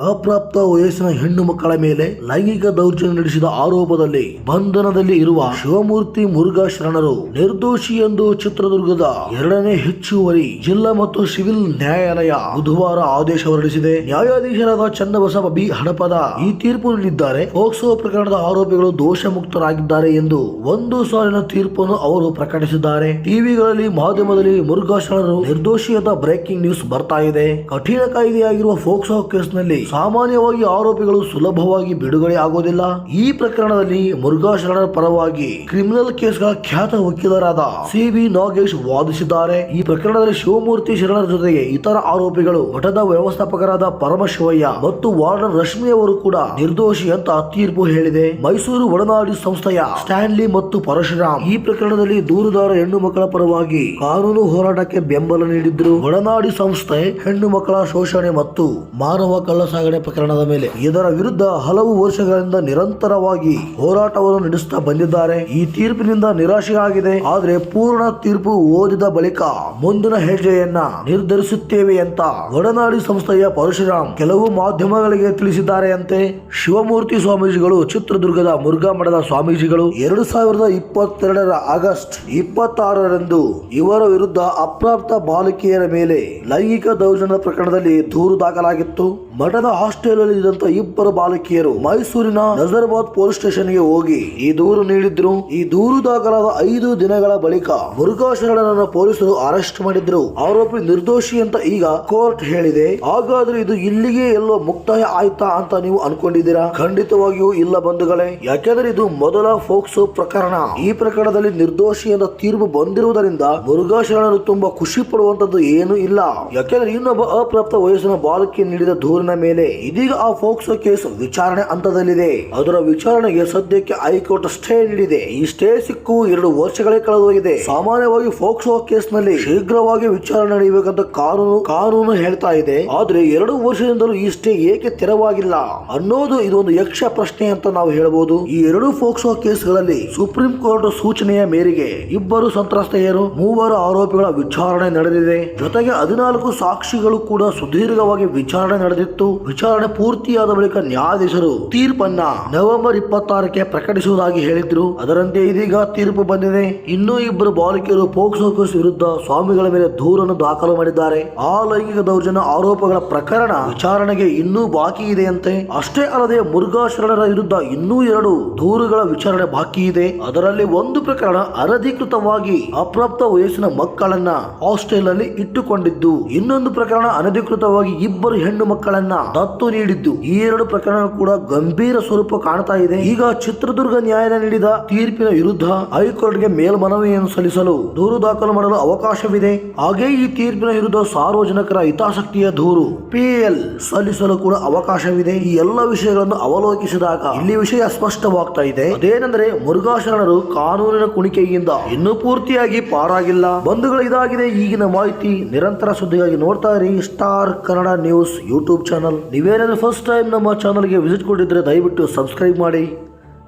ಅಪ್ರಾಪ್ತ ವಯಸ್ಸಿನ ಹೆಣ್ಣು ಮಕ್ಕಳ ಮೇಲೆ ಲೈಂಗಿಕ ದೌರ್ಜನ್ಯ ನಡೆಸಿದ ಆರೋಪದಲ್ಲಿ ಬಂಧನದಲ್ಲಿ ಇರುವ ಶಿವಮೂರ್ತಿ ಮುರುಘಾ ಶರಣರು ನಿರ್ದೋಷಿ ಎಂದು ಚಿತ್ರದುರ್ಗದ ಎರಡನೇ ಹೆಚ್ಚುವರಿ ಜಿಲ್ಲಾ ಮತ್ತು ಸಿವಿಲ್ ನ್ಯಾಯಾಲಯ ಬುಧವಾರ ಆದೇಶ ಹೊರಡಿಸಿದೆ. ನ್ಯಾಯಾಧೀಶರಾದ ಚನ್ನಬಸವ ಬಿ. ಹಡಪದ ಈ ತೀರ್ಪು ನೀಡಿದ್ದಾರೆ. ಪೋಕ್ಸೋ ಪ್ರಕರಣದ ಆರೋಪಿಗಳು ದೋಷ ಮುಕ್ತರಾಗಿದ್ದಾರೆ ಎಂದು ಒಂದು ಸಾಲಿನ ತೀರ್ಪನ್ನು ಅವರು ಪ್ರಕಟಿಸಿದ್ದಾರೆ. ಟಿವಿಗಳಲ್ಲಿ ಮಾಧ್ಯಮದಲ್ಲಿ ಮುರುಘಾ ಶರಣರು ನಿರ್ದೋಷಿಯಾದ ಬ್ರೇಕಿಂಗ್ ನ್ಯೂಸ್ ಬರ್ತಾ ಇದೆ. ಕಠಿಣ ಕಾಯ್ದೆಯಾಗಿರುವ ಫೋಕ್ಸೋ ಕೇಸ್ನಲ್ಲಿ ಸಾಮಾನ್ಯವಾಗಿ ಆರೋಪಿಗಳು ಸುಲಭವಾಗಿ ಬಿಡುಗಡೆ ಆಗೋದಿಲ್ಲ. ಈ ಪ್ರಕರಣದಲ್ಲಿ ಮುರುಘಾ ಶರಣರ ಪರವಾಗಿ ಕ್ರಿಮಿನಲ್ ಕೇಸ್ಗಳ ಖ್ಯಾತ ವಕೀಲರಾದ ಸಿ ನಾಗೇಶ್ ವಾದಿಸಿದ್ದಾರೆ. ಈ ಪ್ರಕರಣದಲ್ಲಿ ಶಿವಮೂರ್ತಿ ಶರಣರ ಜೊತೆಗೆ ಇತರ ಆರೋಪಿಗಳು ಮಠದ ವ್ಯವಸ್ಥಾಪಕರಾದ ಪರಮಶಿವಯ್ಯ ಮತ್ತು ವಾರ್ಡನ್ ರಶ್ಮಿ ಅವರು ಕೂಡ ನಿರ್ದೋಷಿ ಅಂತ ತೀರ್ಪು ಹೇಳಿದೆ. ಮೈಸೂರು ಒಡನಾಡಿ ಸಂಸ್ಥೆಯ ಸ್ಟ್ಯಾನ್ಲಿ ಮತ್ತು ಪರಶುರಾಮ್ ಈ ಪ್ರಕರಣದಲ್ಲಿ ದೂರುದಾರ ಹೆಣ್ಣು ಮಕ್ಕಳ ಪರವಾಗಿ ಕಾನೂನು ಹೋರಾಟಕ್ಕೆ ಬೆಂಬಲ ನೀಡಿದ್ರು. ಒಡನಾಡಿ ಸಂಸ್ಥೆ ಹೆಣ್ಣು ಮಕ್ಕಳ ಶೋಷಣೆ ಮತ್ತು ಮಾನವ ಕಳ್ಳ ಸಾಗಣೆ ಪ್ರಕರಣದ ಮೇಲೆ ಇದರ ವಿರುದ್ಧ ಹಲವು ವರ್ಷಗಳಿಂದ ನಿರಂತರವಾಗಿ ಹೋರಾಟವನ್ನು ನಡೆಸುತ್ತಾ ಬಂದಿದ್ದಾರೆ. ಈ ತೀರ್ಪಿನಿಂದ ನಿರಾಶೆಯಾಗಿದೆ. ಆದರೆ ಪೂರ್ಣ ತೀರ್ಪು ಓದಿದ ಬಳಿಕ ಮುಂದಿನ ಹೆಜ್ಜೆಯನ್ನ ನಿರ್ಧರಿಸುತ್ತೇವೆ ಅಂತ ಒಡನಾಡಿ ಸಂಸ್ಥೆಯ ಪರಶುರಾಮ್ ಕೆಲವು ಮಾಧ್ಯಮಗಳಿಗೆ ತಿಳಿಸಿದ್ದಾರೆ ಅಂತೆ. ಶಿವಮೂರ್ತಿ ಸ್ವಾಮೀಜಿಗಳು ಚಿತ್ರದುರ್ಗದ ಮುರುಘಾ ಮಠದ ಸ್ವಾಮೀಜಿಗಳು ಎರಡು ಸಾವಿರದ ಇಪ್ಪತ್ತೆರಡರ ಆಗಸ್ಟ್ ಇಪ್ಪತ್ತಾರರಂದು ಇವರ ವಿರುದ್ಧ ಅಪ್ರಾಪ್ತ ಬಾಲಕಿಯರ ಮೇಲೆ ಲೈಂಗಿಕ ದೌರ್ಜನ್ಯ ಪ್ರಕರಣದಲ್ಲಿ ದೂರು ದಾಖಲಾಗಿತ್ತು. ಮಠದ ಹಾಸ್ಟೆಲ್ ಅಲ್ಲಿ ಇದ್ದಂತ ಇಬ್ಬರು ಬಾಲಕಿಯರು ಮೈಸೂರಿನ ನಜರಬಾದ್ ಪೊಲೀಸ್ ಸ್ಟೇಷನ್ಗೆ ಹೋಗಿ ಈ ದೂರು ನೀಡಿದ್ರು. ಈ ದೂರು ದಾಖಲಾದ ಐದು ದಿನಗಳ ಬಳಿಕ ಮುರುಘಾ ಪೊಲೀಸರು ಅರೆಸ್ಟ್ ಮಾಡಿದ್ರು. ಆರೋಪಿ ನಿರ್ದೋಷಿ ಅಂತ ಈಗ ಕೋರ್ಟ್ ಹೇಳಿದೆ. ಹಾಗಾದ್ರೆ ಇದು ಇಲ್ಲಿಗೆ ಎಲ್ಲೋ ಮುಕ್ತಾಯ ಆಯ್ತಾ ಅಂತ ನೀವು ಅನ್ಕೊಂಡಿದ್ದೀರಾ? ಖಂಡಿತವಾಗಿಯೂ ಇಲ್ಲ ಬಂಧುಗಳೇ. ಯಾಕೆಂದ್ರೆ ಇದು ಮೊದಲ ಫೋಕ್ಸೋ ಪ್ರಕರಣ. ಈ ಪ್ರಕರಣದಲ್ಲಿ ನಿರ್ದೋಷಿ ಅಂತ ತೀರ್ಪು ಬಂದಿರುವುದರಿಂದ ಮುರುಘಾ ಶರಣರು ತುಂಬಾ ಖುಷಿ ಪಡುವಂತದ್ದು ಏನು ಇಲ್ಲ. ಯಾಕೆಂದ್ರೆ ಇನ್ನೊಬ್ಬ ಅಪ್ರಾಪ್ತ ವಯಸ್ಸಿನ ಬಾಲಕಿ ನೀಡಿದ ದೂರಿನ ಮೇಲೆ ಇದೀಗ ಆ ಫೋಕ್ಸೋ ಕೇಸ್ ವಿಚಾರಣೆ ಹಂತದಲ್ಲಿದೆ. ಅದರ ವಿಚಾರಣೆಗೆ ಸದ್ಯಕ್ಕೆ ಹೈಕೋರ್ಟ್ ಸ್ಟೇ ನೀಡಿದೆ. ಈ ಸ್ಟೇ ಸಿಕ್ಕು ಎರಡು ವರ್ಷಗಳೇ ಕಳೆದೋಗಿದೆ. ಸಾಮಾನ್ಯವಾಗಿ ಫೋಕ್ಸೋ ಕೇಸ್ನಲ್ಲಿ ಶೀಘ್ರವಾಗಿ ವಿಚಾರಣೆ ನಡೆಯಬೇಕಂತ ಕಾನೂನು ಕಾನೂನು ಹೇಳ್ತಾ ಇದೆ. ಆದ್ರೆ ಎರಡು ವರ್ಷದಿಂದಲೂ ಈ ಸ್ಟೇ ಏಕೆ ತೆರವಾಗಿಲ್ಲ ಅನ್ನೋದು ಇದೊಂದು ಯಕ್ಷ ಪ್ರಶ್ನೆ ಅಂತ ನಾವು ಹೇಳಬಹುದು ಈ ಎರಡು ಫೋಕ್ಸೋ ಕೇಸ್ಗಳಲ್ಲಿ ಸುಪ್ರೀಂ ಕೋರ್ಟ್ ಸೂಚನೆಯ ಮೇರೆಗೆ ಇಬ್ಬರು ಸಂತ್ರಸ್ತೆಯರು, ಮೂವರು ಆರೋಪಿಗಳ ವಿಚಾರಣೆ ನಡೆದಿದೆ. ಜೊತೆಗೆ ಹದಿನಾಲ್ಕು ಸಾಕ್ಷಿಗಳು ಕೂಡ ಸುದೀರ್ಘವಾಗಿ ವಿಚಾರಣೆ ನಡೆದಿತ್ತು. ವಿಚಾರಣೆ ಪೂರ್ತಿಯಾದ ಬಳಿಕ ನ್ಯಾಯಾಧೀಶರು ತೀರ್ಪನ್ನ ನವೆಂಬರ್ ಇಪ್ಪತ್ತಾರಕ್ಕೆ ಪ್ರಕಟಿಸುವುದಾಗಿ ಹೇಳಿದ್ರು. ಅದರಂತೆ ಇದೀಗ ತೀರ್ಪು ಬಂದಿದೆ. ಇನ್ನೂ ಇಬ್ಬರು ಬಾಲಕಿಯರು ಪೋಕ್ಸೋ ಕೇಸ್ ವಿರುದ್ಧ ಸ್ವಾಮಿಗಳ ಮೇಲೆ ದೂರನ್ನು ದಾಖಲು ಮಾಡಿದ್ದಾರೆ. ಆ ಲೈಂಗಿಕ ದೌರ್ಜನ್ಯ ಆರೋಪಗಳ ಪ್ರಕರಣ ವಿಚಾರಣೆಗೆ ಇನ್ನೂ ಬಾಕಿ ಇದೆಯಂತೆ ಅಷ್ಟೇ ಅಲ್ಲದೆ ಮುರುಘಾ ಶರಣರ ವಿರುದ್ಧ ಇನ್ನೂ ಎರಡು ದೂರುಗಳ ವಿಚಾರಣೆ ಬಾಕಿ ಇದೆ. ಅದರಲ್ಲಿ ಒಂದು ಪ್ರಕರಣ ಅನಧಿಕೃತವಾಗಿ ಅಪ್ರಾಪ್ತ ವಯಸ್ಸಿನ ಮಕ್ಕಳನ್ನ ಹಾಸ್ಟೆಲ್ ಅಲ್ಲಿ ಇಟ್ಟುಕೊಂಡಿದ್ದು, ಇನ್ನೊಂದು ಪ್ರಕರಣ ಅನಧಿಕೃತವಾಗಿ ಇಬ್ಬರು ಹೆಣ್ಣು ಮಕ್ಕಳನ್ನ ದತ್ತು ನೀಡಿದ್ದು. ಈ ಎರಡು ಪ್ರಕರಣ ಕೂಡ ಗಂಭೀರ ಸ್ವರೂಪ ಕಾಣ್ತಾ ಇದೆ. ಈಗ ಚಿತ್ರದುರ್ಗ ನ್ಯಾಯಾಲಯ ನೀಡಿದ ತೀರ್ಪಿನ ವಿರುದ್ಧ ಹೈಕೋರ್ಟ್ಗೆ ಮೇಲ್ಮನವಿಯನ್ನು ಸಲ್ಲಿಸಲು ದೂರು ದಾಖಲು ಮಾಡಲು ಅವಕಾಶವಿದೆ. ಹಾಗೆ ಈ ತೀರ್ಪಿನ ವಿರುದ್ಧ ಸಾರ್ವಜನಿಕರ ಹಿತಾಸಕ್ತಿಯ ದೂರು ಪಿಎಲ್ ಸಲ್ಲಿಸಲು ಕೂಡ ಅವಕಾಶವಿದೆ. ಈ ಎಲ್ಲ ವಿಷಯಗಳನ್ನು ಅವಲೋಕಿಸಿದಾಗ ಇಲ್ಲಿ ವಿಷಯ ಸ್ಪಷ್ಟವಾಗ್ತಾ ಇದೆ. ಅದೇನೆಂದ್ರೆ ಮುರುಘಾಶರಣರು ಕಾನೂನಿನ ಕುಣಿಕೆಯಿಂದ ಇನ್ನೂ ಪೂರ್ತಿಯಾಗಿ ಪಾರಾಗಿಲ್ಲ. ಬಂಧುಗಳು ಇದಾಗಿದೆ. ಈಗಿನ ಮಾಹಿತಿ ನಿರಂತರ ಸುದ್ದಿಗಾಗಿ ನೋಡ್ತಾ ಇರಿ. Star Kannada news YouTube channel. ನೀವೇನಾದ್ರೂ ಫಸ್ಟ್ ಟೈಮ್ ನಮ್ಮ ಚಾನಲ್ಗೆ ವಿಸಿಟ್ ಕೊಟ್ಟಿದ್ದರೆ ದಯವಿಟ್ಟು ಸಬ್ಸ್ಕ್ರೈಬ್ ಮಾಡಿ.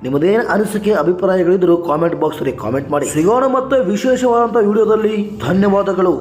ನಿಮ್ಮದೇನು ಅನಿಸಿಕೆ ಅಭಿಪ್ರಾಯಗಳಿದ್ದರೂ ಕಾಮೆಂಟ್ ಬಾಕ್ಸಲ್ಲಿ ಕಾಮೆಂಟ್ ಮಾಡಿ. ಸಿಗೋಣ ಮತ್ತೆ ವಿಶೇಷವಾದಂಥ ವಿಡಿಯೋದಲ್ಲಿ ಧನ್ಯವಾದಗಳು.